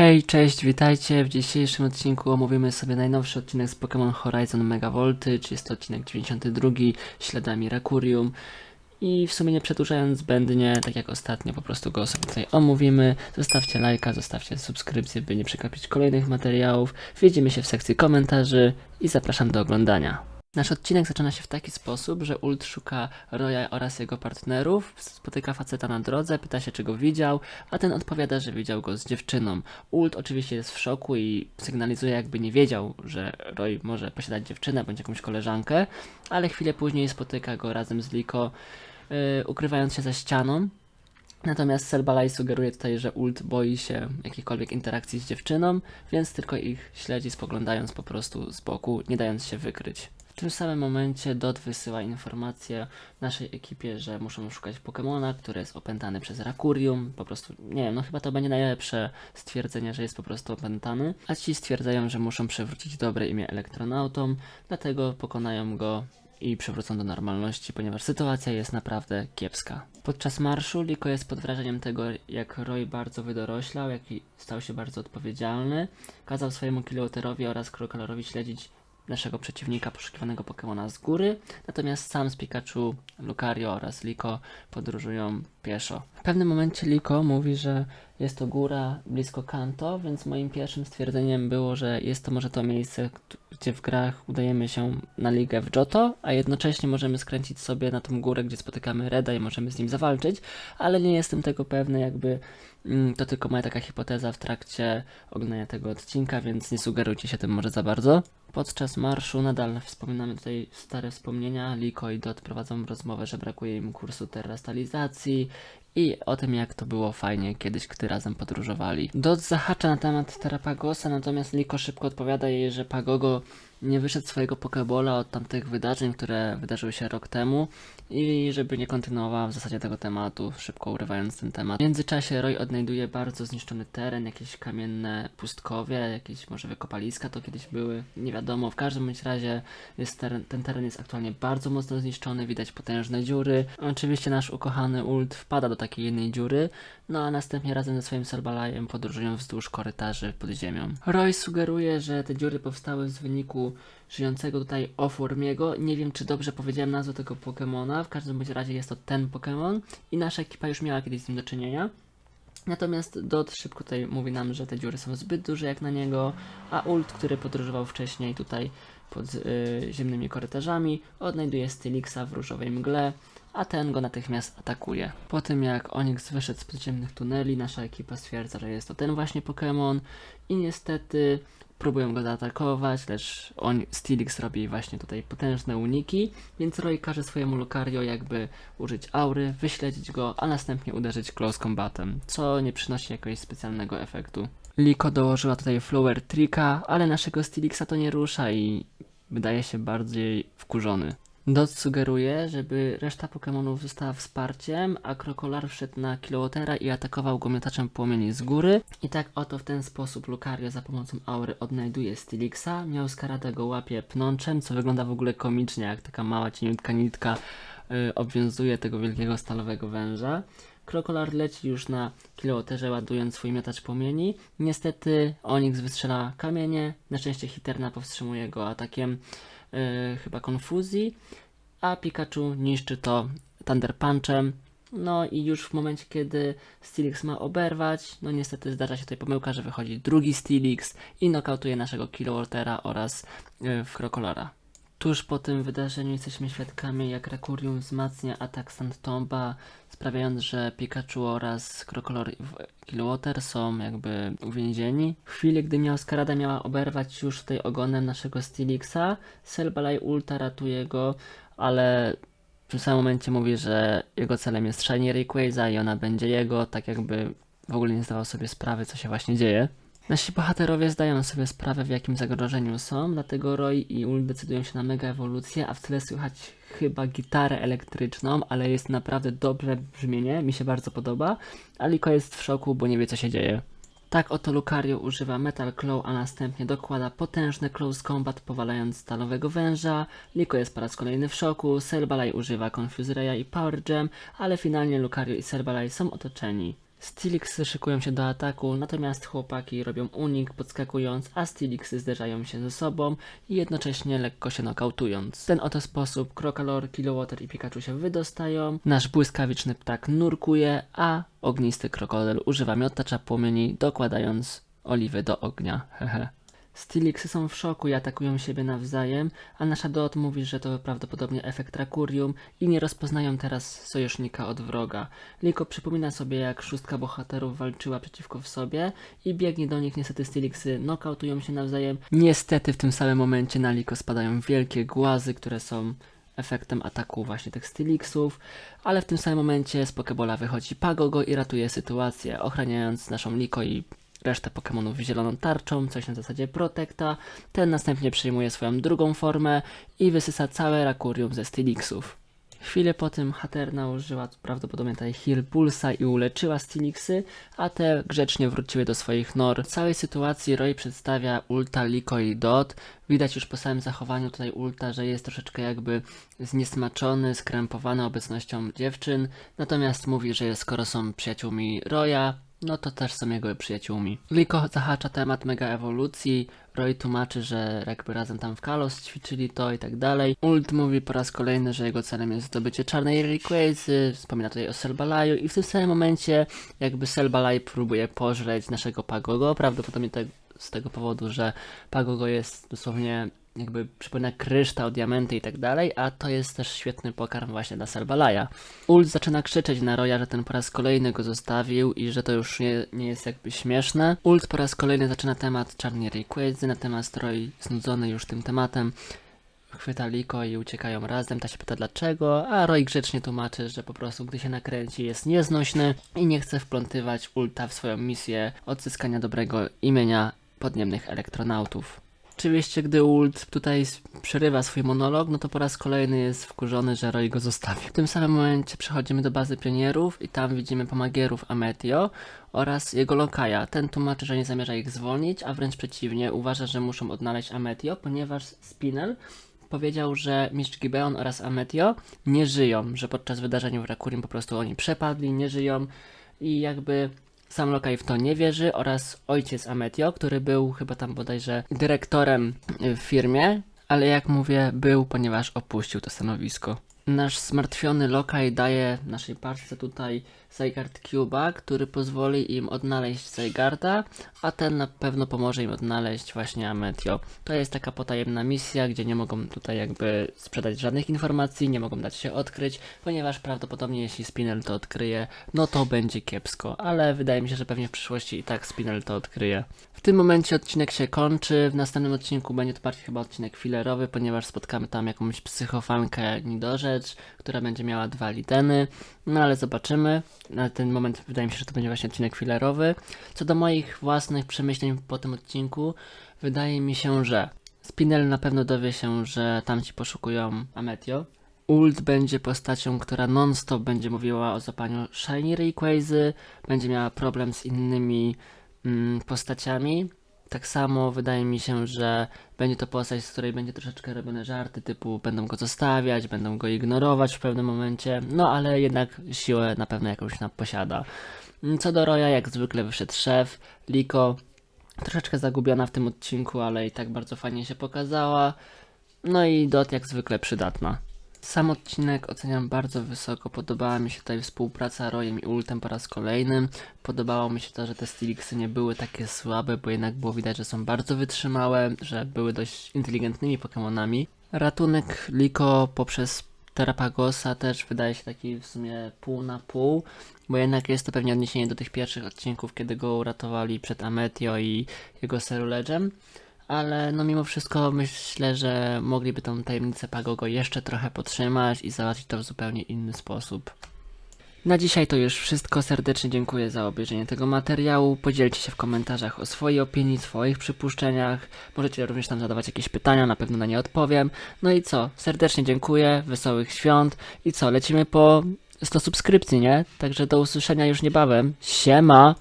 Hej, cześć, witajcie. W dzisiejszym odcinku omówimy sobie najnowszy odcinek z Pokémon Horizon Mega Voltage. Jest to odcinek 92, śladami Rakurium. I w sumie nie przedłużając zbędnie, tak jak ostatnio, po prostu go sobie tutaj omówimy. Zostawcie lajka, zostawcie subskrypcję, by nie przegapić kolejnych materiałów. Widzimy się w sekcji komentarzy i zapraszam do oglądania. Nasz odcinek zaczyna się w taki sposób, że Ult szuka Roya oraz jego partnerów, spotyka faceta na drodze, pyta się, czy go widział, a ten odpowiada, że widział go z dziewczyną. Ult oczywiście jest w szoku i sygnalizuje, jakby nie wiedział, że Roy może posiadać dziewczynę bądź jakąś koleżankę, ale chwilę później spotyka go razem z Liko, yy, ukrywając się za ścianą. Natomiast Selbalaj sugeruje tutaj, że Ult boi się jakiejkolwiek interakcji z dziewczyną, więc tylko ich śledzi, spoglądając po prostu z boku, nie dając się wykryć. Tym samym momencie Dot wysyła informację naszej ekipie, że muszą szukać Pokemona, który jest opętany przez Rakurium. Po prostu, nie wiem, no chyba to będzie najlepsze stwierdzenie, że jest po prostu opętany. A ci stwierdzają, że muszą przywrócić dobre imię elektronautom, dlatego pokonają go i przywrócą do normalności, ponieważ sytuacja jest naprawdę kiepska. Podczas marszu Liko jest pod wrażeniem tego, jak Roy bardzo wydoroślał, jak stał się bardzo odpowiedzialny. Kazał swojemu Kiloterowi oraz Krokolorowi śledzić naszego przeciwnika poszukiwanego Pokémona z góry, natomiast sam z Pikachu, Lucario oraz Liko podróżują pieszo. W pewnym momencie Liko mówi, że jest to góra blisko Kanto, więc moim pierwszym stwierdzeniem było, że jest to może to miejsce, gdzie w grach udajemy się na ligę w Johto, a jednocześnie możemy skręcić sobie na tą górę, gdzie spotykamy Reda i możemy z nim zawalczyć, ale nie jestem tego pewny, jakby to tylko moja taka hipoteza w trakcie oglądania tego odcinka, więc nie sugerujcie się tym może za bardzo. Podczas marszu nadal wspominamy tutaj stare wspomnienia. Liko i Dot prowadzą rozmowę, że brakuje im kursu terrastalizacji i o tym, jak to było fajnie kiedyś, gdy razem podróżowali. Dot zahacza na temat Terapagosa, natomiast Liko szybko odpowiada jej, że Pagogo nie wyszedł swojego Pokebola od tamtych wydarzeń, które wydarzyły się rok temu i żeby nie kontynuowała w zasadzie tego tematu, szybko urywając ten temat. W międzyczasie Roy odnajduje bardzo zniszczony teren, jakieś kamienne pustkowie, jakieś może wykopaliska to kiedyś były, nie wiadomo. W każdym bądź razie teren, ten teren jest aktualnie bardzo mocno zniszczony, widać potężne dziury. Oczywiście nasz ukochany Ult wpada do takiej jednej dziury, no a następnie razem ze swoim Sorbalajem podróżują wzdłuż korytarzy pod ziemią. Roy sugeruje, że te dziury powstały w wyniku żyjącego tutaj Oformiego. Nie wiem, czy dobrze powiedziałem nazwę tego Pokemona, w każdym bądź razie jest to ten Pokemon i nasza ekipa już miała kiedyś z nim do czynienia. Natomiast Dot szybko tutaj mówi nam, że te dziury są zbyt duże jak na niego, a Ult, który podróżował wcześniej tutaj pod y, ziemnymi korytarzami, odnajduje Stylixa w różowej mgle, a ten go natychmiast atakuje. Po tym jak Onyx wyszedł z podziemnych tuneli, nasza ekipa stwierdza, że jest to ten właśnie Pokémon i niestety próbują go zaatakować, lecz on, Stilix robi właśnie tutaj potężne uniki, więc Roy każe swojemu Lucario jakby użyć aury, wyśledzić go, a następnie uderzyć close combatem, co nie przynosi jakiegoś specjalnego efektu. Liko dołożyła tutaj Flower Tricka, ale naszego Stilixa to nie rusza i wydaje się bardziej wkurzony. Dot sugeruje, żeby reszta Pokémonów została wsparciem, a Krokolar wszedł na Kilowatera i atakował go miotaczem płomieni z góry. I tak oto w ten sposób Lucario za pomocą aury odnajduje Stilixa. Miał Skarada go łapie pnączem, co wygląda w ogóle komicznie, jak taka mała cieniutka nitka y, obwiązuje tego wielkiego stalowego węża. Krokolar leci już na kilowaterze ładując swój miotacz płomieni. Niestety Onyx wystrzela kamienie, na szczęście Hiterna powstrzymuje go atakiem yy, chyba konfuzji, a Pikachu niszczy to Thunder Punchem. No i już w momencie, kiedy Steelix ma oberwać, no niestety zdarza się tutaj pomyłka, że wychodzi drugi Steelix i nokautuje naszego Kilowatera oraz yy, Krokolara. Tuż po tym wydarzeniu jesteśmy świadkami, jak Rakurium wzmacnia atak Sandtomba, sprawiając, że Pikachu oraz Krokolor i Kilowater są jakby uwięzieni. W chwili, gdy Miałskarada miała oberwać już tutaj ogonem naszego Stilixa, Selbalaj Ulta ratuje go, ale w tym samym momencie mówi, że jego celem jest Shiny Rayquaza i ona będzie jego, tak jakby w ogóle nie zdawał sobie sprawy, co się właśnie dzieje. Nasi bohaterowie zdają sobie sprawę, w jakim zagrożeniu są, dlatego Roy i Ul decydują się na mega ewolucję, a w tle słychać chyba gitarę elektryczną, ale jest naprawdę dobre brzmienie, mi się bardzo podoba, a Liko jest w szoku, bo nie wie co się dzieje. Tak oto Lucario używa Metal Claw, a następnie dokłada potężny Close Combat powalając stalowego węża. Liko jest po raz kolejny w szoku, Serbalaj używa Confuse Raya i Power Gem, ale finalnie Lucario i Serbalaj są otoczeni. Stiliksy szykują się do ataku, natomiast chłopaki robią unik podskakując, a Stiliksy zderzają się ze sobą i jednocześnie lekko się nokautując. W ten oto sposób Krokalor, Kilowater i Pikachu się wydostają, nasz błyskawiczny ptak nurkuje, a ognisty krokodyl używa miotacza płomieni, dokładając oliwy do ognia. Hehe. Stiliksy są w szoku i atakują siebie nawzajem, a nasza Dot mówi, że to prawdopodobnie efekt Rakurium i nie rozpoznają teraz sojusznika od wroga. Liko przypomina sobie, jak szóstka bohaterów walczyła przeciwko sobie i biegnie do nich. Niestety Stiliksy nokautują się nawzajem. Niestety w tym samym momencie na Liko spadają wielkie głazy, które są efektem ataku właśnie tych Stiliksów, ale w tym samym momencie z Pokebola wychodzi Pagogo i ratuje sytuację, ochraniając naszą Liko i resztę Pokemonów zieloną tarczą, coś na zasadzie Protecta. Ten następnie przyjmuje swoją drugą formę i wysysa całe Rakurium ze Stiliksów. Chwilę po tym Haterna użyła prawdopodobnie tutaj Heal Pulsa i uleczyła Stiliksy, a te grzecznie wróciły do swoich nor. W całej sytuacji Roy przedstawia ulta Liko i Dot. Widać już po samym zachowaniu tutaj ulta, że jest troszeczkę jakby zniesmaczony, skrępowany obecnością dziewczyn. Natomiast mówi, że skoro są przyjaciółmi Roya, no to też są jego przyjaciółmi. Liko zahacza temat mega ewolucji, Roy tłumaczy, że jakby razem tam w Kalos ćwiczyli to i tak dalej. Ult mówi po raz kolejny, że jego celem jest zdobycie czarnej Rayquazy, wspomina tutaj o Selbalaju i w tym samym momencie jakby Selbalaj próbuje pożreć naszego Pagogo, prawdopodobnie te, z tego powodu, że Pagogo jest dosłownie jakby przypomina kryształ, diamenty i tak dalej, a to jest też świetny pokarm właśnie dla Selbalaja. Ult zaczyna krzyczeć na Roya, że ten po raz kolejny go zostawił i że to już nie, nie jest jakby śmieszne. Ult po raz kolejny zaczyna temat czarnej Rayquazy, natomiast Roy znudzony już tym tematem chwyta Liko i uciekają razem. Ta się pyta dlaczego, a Roy grzecznie tłumaczy, że po prostu gdy się nakręci jest nieznośny i nie chce wplątywać ulta w swoją misję odzyskania dobrego imienia podniemnych elektronautów. Oczywiście, gdy Ult tutaj przerywa swój monolog, no to po raz kolejny jest wkurzony, że Roy go zostawił. W tym samym momencie przechodzimy do bazy pionierów i tam widzimy pomagierów Ametio oraz jego lokaja. Ten tłumaczy, że nie zamierza ich zwolnić, a wręcz przeciwnie, uważa, że muszą odnaleźć Ametio, ponieważ Spinel powiedział, że Mistrz Gibeon oraz Ametio nie żyją, że podczas wydarzeń w Rakurium po prostu oni przepadli, nie żyją i jakby sam Lokaj w to nie wierzy oraz ojciec Ametio, który był chyba tam bodajże dyrektorem y, w firmie, ale jak mówię, był, ponieważ opuścił to stanowisko. Nasz zmartwiony Lokaj daje naszej parce tutaj Zygarde Cuba, który pozwoli im odnaleźć Zygarda, a ten na pewno pomoże im odnaleźć właśnie Ametio. To jest taka potajemna misja, gdzie nie mogą tutaj jakby sprzedać żadnych informacji, nie mogą dać się odkryć, ponieważ prawdopodobnie jeśli Spinel to odkryje, no to będzie kiepsko, ale wydaje mi się, że pewnie w przyszłości i tak Spinel to odkryje. W tym momencie odcinek się kończy, w następnym odcinku będzie to bardziej chyba odcinek filerowy, ponieważ spotkamy tam jakąś psychofankę Nidorzecz, która będzie miała dwa lideny, no ale zobaczymy. Na ten moment wydaje mi się, że to będzie właśnie odcinek filerowy. Co do moich własnych przemyśleń po tym odcinku, wydaje mi się, że Spinel na pewno dowie się, że tamci poszukują Ametio. Ult będzie postacią, która non-stop będzie mówiła o zapaniu Shiny Rayquazy, będzie miała problem z innymi mm, postaciami. Tak samo wydaje mi się, że będzie to postać, z której będzie troszeczkę robione żarty, typu będą go zostawiać, będą go ignorować w pewnym momencie, no ale jednak siłę na pewno jakąś nam posiada. Mm, Co do Roya, jak zwykle wyszedł szef, Liko, troszeczkę zagubiona w tym odcinku, ale i tak bardzo fajnie się pokazała. No i Dot jak zwykle przydatna. Sam odcinek oceniam bardzo wysoko. Podobała mi się tutaj współpraca Royem i Ultem po raz kolejny. Podobało mi się to, że te Stiliksy nie były takie słabe, bo jednak było widać, że są bardzo wytrzymałe, że były dość inteligentnymi Pokemonami. Ratunek Liko poprzez Terapagosa też wydaje się taki w sumie pół na pół, bo jednak jest to pewnie odniesienie do tych pierwszych odcinków, kiedy go uratowali przed Ametio i jego Ceruledgem ale no mimo wszystko myślę, że mogliby tą tajemnicę Pagogo jeszcze trochę podtrzymać i załatwić to w zupełnie inny sposób. Na dzisiaj to już wszystko. Serdecznie dziękuję za obejrzenie tego materiału. Podzielcie się w komentarzach o swojej opinii, swoich przypuszczeniach. Możecie również tam zadawać jakieś pytania, na pewno na nie odpowiem. No i co? Serdecznie dziękuję, wesołych świąt i co? Lecimy po 100 subskrypcji, nie? Także do usłyszenia już niebawem. Siema!